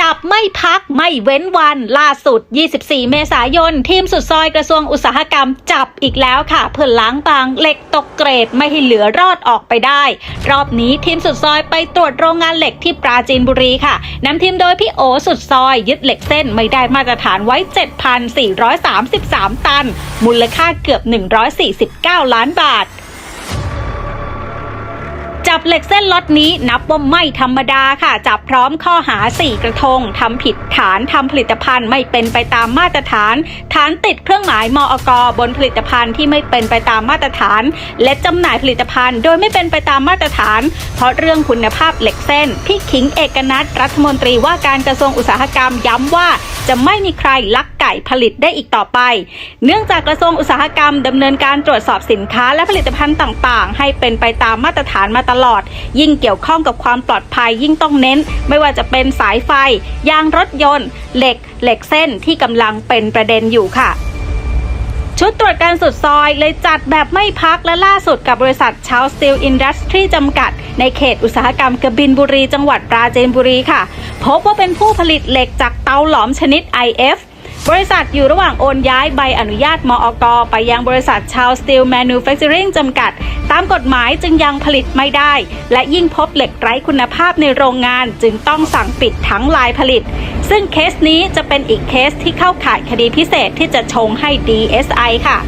จับไม่พักไม่เว้นวันล่าสุด 24 เมษายน ทีมสุดซอยกระทรวงอุตสาหกรรมจับอีกแล้วค่ะ เพื่อล้างบางเหล็กตกเกรดไม่ให้เหลือรอดออกไปได้ รอบนี้ทีมสุดซอยไปตรวจโรงงานเหล็กที่ปราจีนบุรีค่ะนำทีมโดยพี่โอสุดซอย ยึดเหล็กเส้นไม่ได้มาตรฐานไว้ 7,433 ตัน มูลค่าเกือบ 149 ล้านบาท จับเหล็กเส้นล็อตนี้นับว่าไม่ธรรมดาค่ะ จับพร้อมข้อหา 4 กระทงทำผิดฐานทำผลิตภัณฑ์ไม่เป็นไปตามมาตรฐาน ฐานติดเครื่องหมายมอกบนผลิตภัณฑ์ที่ไม่เป็นไปตามมาตรฐาน และจำหน่ายผลิตภัณฑ์โดยไม่เป็นไปตามมาตรฐาน เพราะเรื่องคุณภาพเหล็กเส้นพี่ขิงเอกนัทรัฐมนตรีว่าการกระทรวงอุตสาหกรรมย้ำว่า จะไม่มีใครลักไก่ผลิตได้อีกต่อไป เนื่องจากกระทรวงอุตสาหกรรมดำเนินการตรวจสอบสินค้าและผลิตภัณฑ์ต่างๆ ให้เป็นไปตามมาตรฐานมาตลอด ยิ่งเกี่ยวข้องกับความปลอดภัยยิ่งต้องเน้น ไม่ว่าจะเป็นสายไฟ ยางรถยนต์ เหล็ก เหล็กเส้นที่กำลังเป็นประเด็นอยู่ค่ะ ชุดตรวจการสุดซอยเลยจัดแบบไม่พักและล่าสุดกับบริษัทเชาวสตีลอินดัสทรีจำกัด ในเขตอุตสาหกรรมกระบินบุรีจังหวัดปราจีนบุรีค่ะ พบว่าเป็นผู้ผลิตเหล็กจากเตาหลอมชนิด IF บริษัทอยู่ระหว่างโอนย้ายใบอนุญาตมอกไปยังบริษัทชาวสตีลแมนูแฟคเจอริงจำกัด ตามกฎหมายจึงยังผลิตไม่ได้ และยิ่งพบเหล็กไร้คุณภาพในโรงงานจึงต้องสั่งปิดทั้งลายผลิต ซึ่งเคสนี้จะเป็นอีกเคสที่เข้าข่ายคดีพิเศษที่จะชงให้ DSI ค่ะ